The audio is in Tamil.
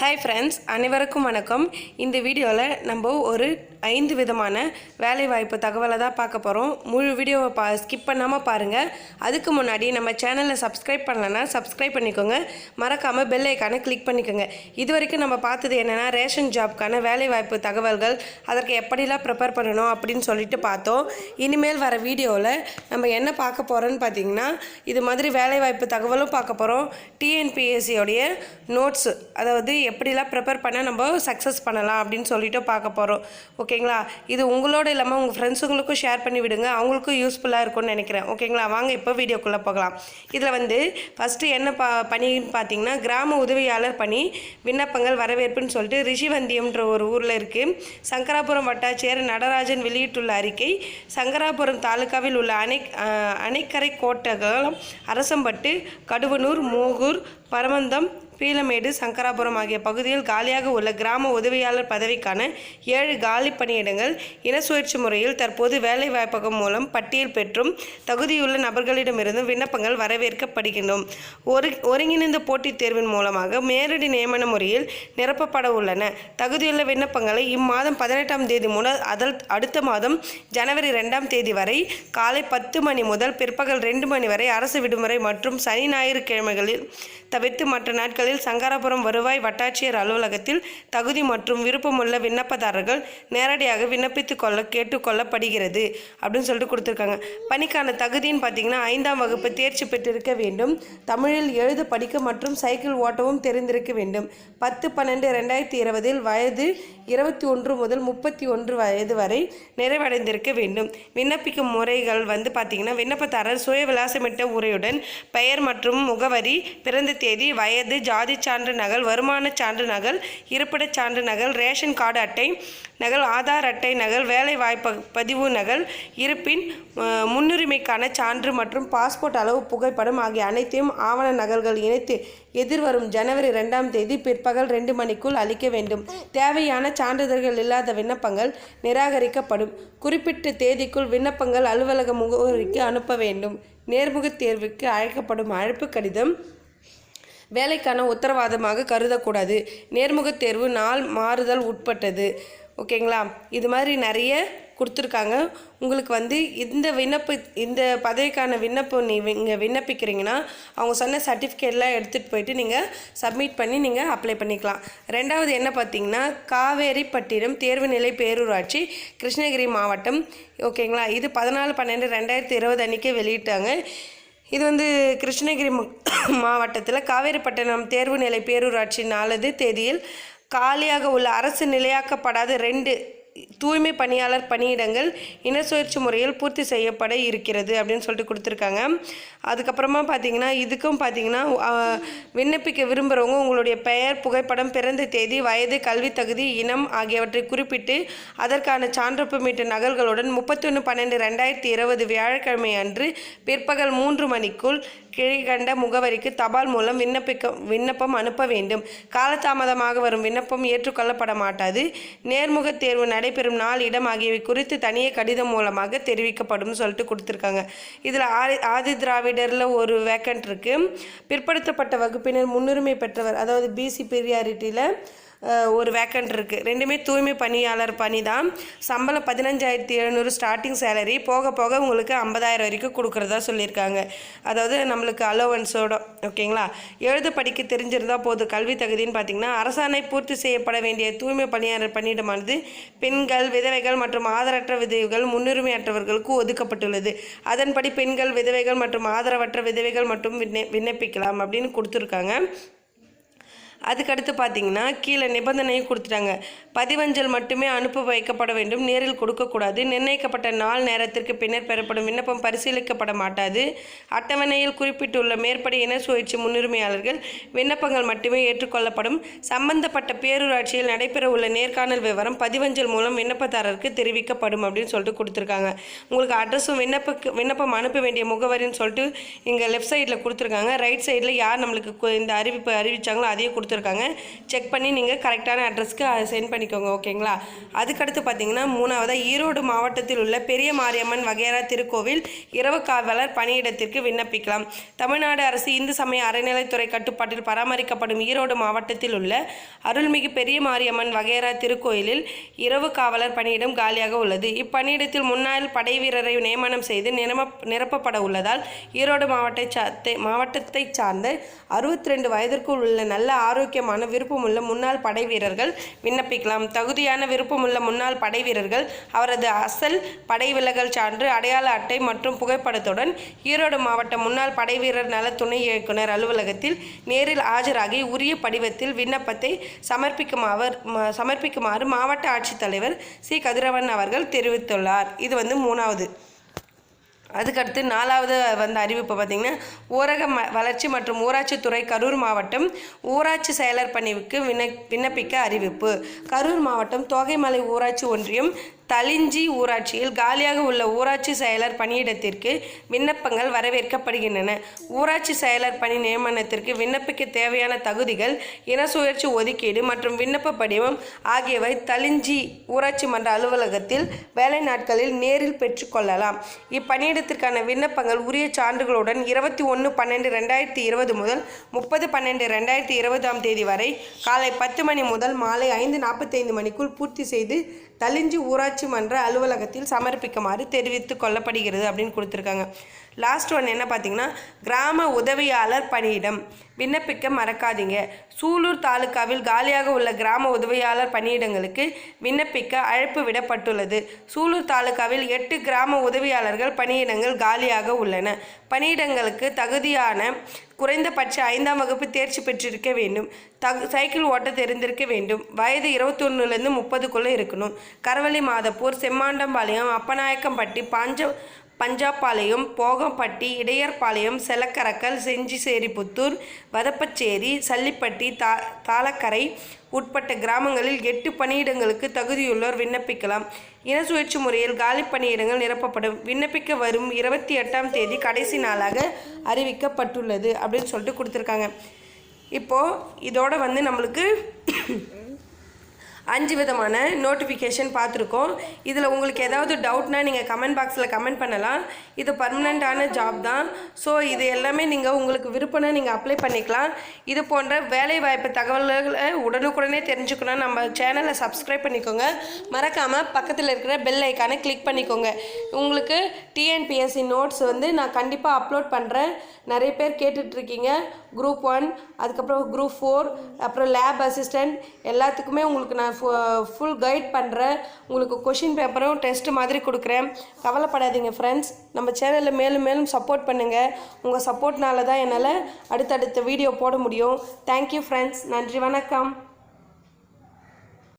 ஹாய் ஃப்ரெண்ட்ஸ் அனைவருக்கும் வணக்கம். இந்த வீடியோவில் நம்ம ஒரு ஐந்து விதமான வேலைவாய்ப்பு தகவலை தான் பார்க்க போகிறோம் முழு வீடியோவை பா ஸ்கிப் பண்ணாமல் பாருங்கள் அதுக்கு முன்னாடி நம்ம சேனலை சப்ஸ்கிரைப் பண்ணலன்னா சப்ஸ்கிரைப் பண்ணிக்கோங்க. மறக்காமல் பெல் ஐக்கானை கிளிக் பண்ணிக்கோங்க. இது வரைக்கும் நம்ம பார்த்தது என்னென்னா ரேஷன் ஜாப்க்கான வேலைவாய்ப்பு தகவல்கள் அதற்கு எப்படிலாம் ப்ரிப்பேர் பண்ணணும் அப்படின்னு சொல்லிட்டு பார்த்தோம். இனிமேல் வர வீடியோவில் நம்ம என்ன பார்க்க போகிறோன்னு பார்த்தீங்கன்னா இது மாதிரி வேலைவாய்ப்பு தகவலும் பார்க்க போகிறோம் டிஎன்பிஎஸ்சியோடைய நோட்ஸு அதாவது எப்படிலாம் ப்ரிப்பேர் பண்ணால் நம்ம சக்ஸஸ் பண்ணலாம் அப்படின்னு சொல்லிட்டு பார்க்க போகிறோம் ஓகேங்களா இது உங்களோட இல்லாமல் உங்கள் ஃப்ரெண்ட்ஸுங்களுக்கும் ஷேர் பண்ணி விடுங்க. அவங்களுக்கும் யூஸ்ஃபுல்லாக இருக்கும்னு நினைக்கிறேன். ஓகேங்களா வாங்க இப்போ வீடியோக்குள்ளே போகலாம். இதில் வந்து ஃபஸ்ட்டு என்ன பா பணின்னு பார்த்தீங்கன்னா கிராம உதவியாளர் பணி விண்ணப்பங்கள் வரவேற்புன்னு சொல்லிட்டு ரிஷிவந்தியம்ன்ற ஒரு ஊரில் இருக்குது சங்கராபுரம் வட்டாட்சியர் நடராஜன் வெளியிட்டுள்ள அறிக்கை சங்கராபுரம் தாலுகாவில் உள்ள அணை அணைக்கரை கோட்டகம் அரசம்பட்டு கடுவனூர் மூகூர் பரமந்தம் பீலமேடு சங்கராபுரம் ஆகிய பகுதியில் காலியாக உள்ள கிராம உதவியாளர் பதவிக்கான ஏழு காலி பணியிடங்கள் இன சுழற்சி முறையில் தற்போது வேலை வாய்ப்பகம் மூலம் பட்டியல் பெற்றும் தகுதியுள்ள நபர்களிடமிருந்து விண்ணப்பங்கள் வரவேற்கப்படுகின்றோம். ஒரு ஒருங்கிணைந்த போட்டித் தேர்வின் மூலமாக நேரடி நியமன முறையில் நிரப்பப்பட உள்ளன. தகுதியுள்ள விண்ணப்பங்களை இம்மாதம் பதினெட்டாம் தேதி முதல் அதல் அடுத்த மாதம் ஜனவரி ரெண்டாம் தேதி வரை காலை பத்து மணி முதல் பிற்பகல் ரெண்டு மணி வரை அரசு விடுமுறை மற்றும் சனி ஞாயிறு கிழமைகளில் தவிர்த்து மற்ற நாட்களில் சங்கராபுரம் வருவாய் வட்டாட்சியர் அலுவலகத்தில் தகுதி மற்றும் விருப்பமுள்ள விண்ணப்பதாரர்கள் நேரடியாக விண்ணப்பித்துக் கொள்ள கேட்டுக்கொள்ளப்படுகிறது அப்படின்னு சொல்லிட்டு கொடுத்துருக்காங்க. பணிக்கான தகுதின்னு பார்த்தீங்கன்னா ஐந்தாம் வகுப்பு தேர்ச்சி பெற்றிருக்க வேண்டும். தமிழில் எழுத படிக்க மற்றும் சைக்கிள் ஓட்டவும் தெரிந்திருக்க வேண்டும். பத்து பன்னெண்டு ரெண்டாயிரத்தி இருபதில் வயது இருபத்தி ஒன்று முதல் முப்பத்தி ஒன்று வயது வரை நிறைவடைந்திருக்க வேண்டும். விண்ணப்பிக்கும் முறைகள் வந்து பார்த்தீங்கன்னா விண்ணப்பதாரர் சுய விலாசமிட்ட உரையுடன் பெயர் மற்றும் முகவரி பிறந்த தேதி வயது ஜாதி சான்று நகல் வருமான சான்று நகல் இருப்பிடச் சான்று நகல் ரேஷன் கார்டு அட்டை நகல் ஆதார் அட்டை நகல் வேலை வாய்ப்பு பதிவு நகல் இருப்பின் முன்னுரிமைக்கான சான்று மற்றும் பாஸ்போர்ட் அளவு புகைப்படம் ஆகிய அனைத்தையும் ஆவண நகல்கள் இணைத்து எதிர்வரும் ஜனவரி ரெண்டாம் தேதி பிற்பகல் ரெண்டு மணிக்குள் அளிக்க வேண்டும். தேவையான சான்றிதழ்கள் இல்லாத விண்ணப்பங்கள் நிராகரிக்கப்படும். குறிப்பிட்ட தேதிக்குள் விண்ணப்பங்கள் அலுவலக முகவரிக்கு அனுப்ப வேண்டும். நேர்முகத் தேர்வுக்கு அழைக்கப்படும் அழைப்பு கடிதம் வேலைக்கான உத்தரவாதமாக கருதக்கூடாது. நேர்முகத் தேர்வு நாள் மாறுதல் உட்பட்டது. ஓகேங்களா? இது மாதிரி நிறைய கொடுத்துருக்காங்க. உங்களுக்கு வந்து இந்த விண்ணப்ப இந்த பதவிக்கான விண்ணப்பம் நீங்கள் விண்ணப்பிக்கிறீங்கன்னா அவங்க சொன்ன சர்டிஃபிகேட்லாம் எடுத்துகிட்டு போயிட்டு நீங்கள் சப்மிட் பண்ணி நீங்கள் அப்ளை பண்ணிக்கலாம். ரெண்டாவது என்ன பார்த்தீங்கன்னா காவேரிப்பட்டினம் தேர்வு நிலை பேரூராட்சி கிருஷ்ணகிரி மாவட்டம். ஓகேங்களா? இது பதினாலு பன்னெண்டு ரெண்டாயிரத்தி இருபது அன்றைக்கே வெளியிட்டாங்க. இது வந்து கிருஷ்ணகிரி மாவட்டத்தில் காவேரிப்பட்டினம் தேர்வு நிலை பேரூராட்சி நாலது தேதியில் காலியாக உள்ள அரசு நிலையாக்கப்படாத ரெண்டு தூய்மை பணியாளர் பணியிடங்கள் இன சுழற்சி முறையில் பூர்த்தி செய்யப்பட இருக்கிறது அப்படின்னு சொல்லிட்டு கொடுத்துருக்காங்க. அதுக்கப்புறமா பார்த்தீங்கன்னா இதுக்கும் பார்த்தீங்கன்னா விண்ணப்பிக்க விரும்புகிறவங்க உங்களுடைய பெயர் புகைப்படம் பிறந்த தேதி வயது கல்வி தகுதி இனம் ஆகியவற்றை குறிப்பிட்டு அதற்கான சான்றப்பு மீட்டு நகல்களுடன் முப்பத்தொன்று பன்னெண்டு ரெண்டாயிரத்தி இருபது வியாழக்கிழமை அன்று பிற்பகல் மூன்று மணிக்குள் கீழ்கண்ட முகவரிக்கு தபால் மூலம் விண்ணப்பிக்க விண்ணப்பம் அனுப்ப வேண்டும். காலதாமதமாக வரும் விண்ணப்பம் ஏற்றுக்கொள்ளப்பட மாட்டாது. நேர்முகத் தேர்வு நடைபெறும் நாள் இடம் ஆகியவை குறித்து தனியே கடிதம் மூலமாக தெரிவிக்கப்படும் சொல்லிட்டு கொடுத்துருக்காங்க. இதில் ஆதி ஆதி திராவிடரில் ஒரு வேக்கண்ட் இருக்குது பிற்படுத்தப்பட்ட வகுப்பினர் முன்னுரிமை பெற்றவர் அதாவது பிசி பிரியாரிட்டியில் ஒரு வேக்கண்ட் இருக்குது ரெண்டுமே தூய்மை பணியாளர் பணி தான். சம்பளம் பதினஞ்சாயிரத்தி எழுநூறு ஸ்டார்டிங் சேலரி போக போக உங்களுக்கு ஐம்பதாயிரம் வரைக்கும் கொடுக்குறதா சொல்லியிருக்காங்க. அதாவது நம்மளுக்கு அலோவன்ஸோட ஓகேங்களா எழுத படிக்க தெரிஞ்சிருந்தால் போதும் கல்வி தகுதின்னு பார்த்தீங்கன்னா அரசாணை பூர்த்தி செய்யப்பட வேண்டிய தூய்மை பணியாளர் பணியிடமானது பெண்கள் விதவைகள் மற்றும் ஆதரவற்ற விதவைகள் முன்னுரிமையற்றவர்களுக்கு ஒதுக்கப்பட்டுள்ளது. அதன்படி பெண்கள் விதவைகள் மற்றும் ஆதரவற்ற விதவைகள் மட்டும் விண்ண விண்ணப்பிக்கலாம் அப்படின்னு கொடுத்துருக்காங்க. அதுக்கடுத்து பார்த்தீங்கன்னா கீழே நிபந்தனையும் கொடுத்துட்டாங்க. பதிவஞ்சல் மட்டுமே அனுப்ப வைக்கப்பட வேண்டும் நேரில் கொடுக்கக்கூடாது நிர்ணயிக்கப்பட்ட நாள் நேரத்திற்கு பின்னர் பெறப்படும் விண்ணப்பம் பரிசீலிக்கப்பட மாட்டாது. அட்டவணையில் குறிப்பிட்டுள்ள மேற்படி இன சுழற்சி முன்னுரிமையாளர்கள் விண்ணப்பங்கள் மட்டுமே ஏற்றுக்கொள்ளப்படும். சம்பந்தப்பட்ட பேரூராட்சியில் நடைபெற உள்ள நேர்காணல் விவரம் பதிவஞ்சல் மூலம் விண்ணப்பதாரருக்கு தெரிவிக்கப்படும் அப்படின்னு சொல்லிட்டு கொடுத்துருக்காங்க. உங்களுக்கு அட்ரஸும் விண்ணப்ப விண்ணப்பம் அனுப்ப வேண்டிய முகவரின்னு சொல்லிட்டு இங்கே லெஃப்ட் சைடில் கொடுத்துருக்காங்க. ரைட் சைடில் யார் நம்மளுக்கு இந்த அறிவிப்பு அறிவிச்சாங்களோ அதையும் கொடுத்து கொடுத்துருக்காங்க. செக் பண்ணி நீங்கள் கரெக்டான அட்ரஸ்க்கு சென்ட் பண்ணிக்கோங்க ஓகேங்களா அதுக்கடுத்து பார்த்தீங்கன்னா மூணாவதாக ஈரோடு மாவட்டத்தில் உள்ள பெரிய மாரியம்மன் வகையறா திருக்கோவில் இரவு காவலர் பணியிடத்திற்கு விண்ணப்பிக்கலாம். தமிழ்நாடு அரசு இந்து சமய அறநிலைத்துறை கட்டுப்பாட்டில் பராமரிக்கப்படும் ஈரோடு மாவட்டத்தில் உள்ள அருள்மிகு பெரிய மாரியம்மன் வகையறா திருக்கோயிலில் இரவு காவலர் பணியிடம் காலியாக உள்ளது. இப்பணியிடத்தில் முன்னாள் படை வீரரை நியமனம் செய்து நிரம நிரப்பப்பட உள்ளதால் ஈரோடு மாவட்ட சார்ந்த மாவட்டத்தை சார்ந்த அறுபத்தி ரெண்டு வயதிற்குள் உள்ள நல்ல ஆரோக்கியமான விருப்பமுள்ள முன்னாள் படை வீரர்கள் விண்ணப்பிக்கலாம். தகுதியான விருப்பமுள்ள முன்னாள் படை வீரர்கள் அவரது அசல் படை விலகல் சான்று அடையாள அட்டை மற்றும் புகைப்படத்துடன் ஈரோடு மாவட்ட முன்னாள் படை வீரர் நல துணை இயக்குனர் அலுவலகத்தில் நேரில் ஆஜராகி உரிய படிவத்தில் விண்ணப்பத்தை சமர்ப்பிக்குமாறு சமர்ப்பிக்குமாறு மாவட்ட ஆட்சித்தலைவர் சி. கதிரவன் அவர்கள் தெரிவித்துள்ளார். இது வந்து மூணாவது. அதுக்கடுத்து நாலாவது வந்த அறிவிப்பு பார்த்திங்கன்னா ஊரக ம வளர்ச்சி மற்றும் ஊராட்சித்துறை கரூர் மாவட்டம் ஊராட்சி செயலர் பணிவுக்கு விண்ண விண்ணப்பிக்க அறிவிப்பு. கரூர் மாவட்டம் தோகைமலை ஊராட்சி ஒன்றியம் தளிஞ்சி ஊராட்சியில் காலியாக உள்ள ஊராட்சி செயலர் பணியிடத்திற்கு விண்ணப்பங்கள் வரவேற்கப்படுகின்றன. ஊராட்சி செயலர் பணி நியமனத்திற்கு விண்ணப்பிக்க தேவையான தகுதிகள் இன சுழற்சி ஒதுக்கீடு மற்றும் விண்ணப்ப படிவம் ஆகியவை தளிஞ்சி ஊராட்சி மன்ற அலுவலகத்தில் வேலை நாட்களில் நேரில் பெற்றுக்கொள்ளலாம் இப்பணியிடத்திற்கான விண்ணப்பங்கள் உரிய சான்றுகளுடன் இருபத்தி ஒன்று பன்னெண்டு ரெண்டாயிரத்தி இருபது முதல் முப்பது பன்னெண்டு ரெண்டாயிரத்தி இருபதாம் தேதி வரை காலை பத்து மணி முதல் மாலை ஐந்து நாற்பத்தைந்து மணிக்குள் பூர்த்தி செய்து தலிஞ்சி ஊராட்சி மன்ற அலுவலகத்தில் சமர்ப்பிக்குமாறு தெரிவித்துக் கொள்ளப்படுகிறது அப்படின்னு கொடுத்துருக்காங்க. லாஸ்ட் ஒன் என்ன பார்த்தீங்கன்னா கிராம உதவியாளர் பணியிடம். விண்ணப்பிக்க மறக்காதீங்க. சூலூர் தாலுகாவில் காலியாக உள்ள கிராம உதவியாளர் பணியிடங்களுக்கு விண்ணப்பிக்க அழைப்பு விடப்பட்டுள்ளது. சூலூர் தாலுகாவில் எட்டு கிராம உதவியாளர்கள் பணியிடங்கள் காலியாக உள்ளன. பணியிடங்களுக்கு தகுதியான குறைந்தபட்ச ஐந்தாம் வகுப்பு தேர்ச்சி பெற்றிருக்க வேண்டும். தகு சைக்கிள் ஓட்ட தெரிந்திருக்க வேண்டும். வயது இருபத்தொன்னுலேருந்து முப்பதுக்குள்ளே இருக்கணும். கரவள்ளி மாதப்பூர் செம்மாண்டம்பாளையம் அப்பநாயக்கம்பட்டி பாஞ்ச பஞ்சாப்பாளையம் போகம்பட்டி இடையர்பாளையம் செலக்கரக்கல் செஞ்சிசேரிபுத்தூர் வதப்பச்சேரி சல்லிப்பட்டி தா தாளக்கரை உட்பட்ட கிராமங்களில் எட்டு பணியிடங்களுக்கு தகுதியுள்ளோர் விண்ணப்பிக்கலாம். இன சுழற்சி முறையில் காலி பணியிடங்கள் நிரப்பப்படும். விண்ணப்பிக்க வரும் இருபத்தி எட்டாம் தேதி கடைசி நாளாக அறிவிக்கப்பட்டுள்ளது அப்படின்னு சொல்லிட்டு கொடுத்துருக்காங்க. இப்போது இதோட வந்து நம்மளுக்கு அஞ்சு விதமான நோட்டிஃபிகேஷன் பார்த்துருக்கோம். இதில் உங்களுக்கு ஏதாவது டவுட்னா நீங்கள் கமெண்ட் பாக்ஸில் கமெண்ட் பண்ணலாம். இது பர்மனெண்ட்டான ஜாப் தான். ஸோ இது எல்லாமே நீங்கள் உங்களுக்கு விருப்பம்னா நீங்கள் அப்ளை பண்ணிக்கலாம். இது போன்ற வேலைவாய்ப்பு தகவல்களை உடனுக்குடனே தெரிஞ்சுக்கணும் நம்ம சேனலை சப்ஸ்கிரைப் பண்ணிக்கோங்க. மறக்காமல் பக்கத்தில் இருக்கிற பெல் ஐக்கானை கிளிக் பண்ணிக்கோங்க. உங்களுக்கு டிஎன்பிஎஸ்சி நோட்ஸ் வந்து நான் கண்டிப்பாக அப்லோட் பண்ணுறேன் நிறைய பேர் கேட்டுட்ருக்கீங்க குரூப் ஒன் அதுக்கப்புறம் குரூப் ஃபோர் அப்புறம் லேப் அசிஸ்டண்ட் எல்லாத்துக்குமே உங்களுக்கு நான் ஃபுல் கைட் பண்ணுறேன் உங்களுக்கு கொஷின் பேப்பரும் டெஸ்ட்டு மாதிரி கொடுக்குறேன். கவலைப்படாதீங்க ஃப்ரெண்ட்ஸ் நம்ம சேனலில் மேலும் மேலும் சப்போர்ட் பண்ணுங்கள் உங்கள் சப்போர்ட்னால தான் என்னால் அடுத்தடுத்த வீடியோ போட முடியும். தேங்க்யூ ஃப்ரெண்ட்ஸ் நன்றி வணக்கம்.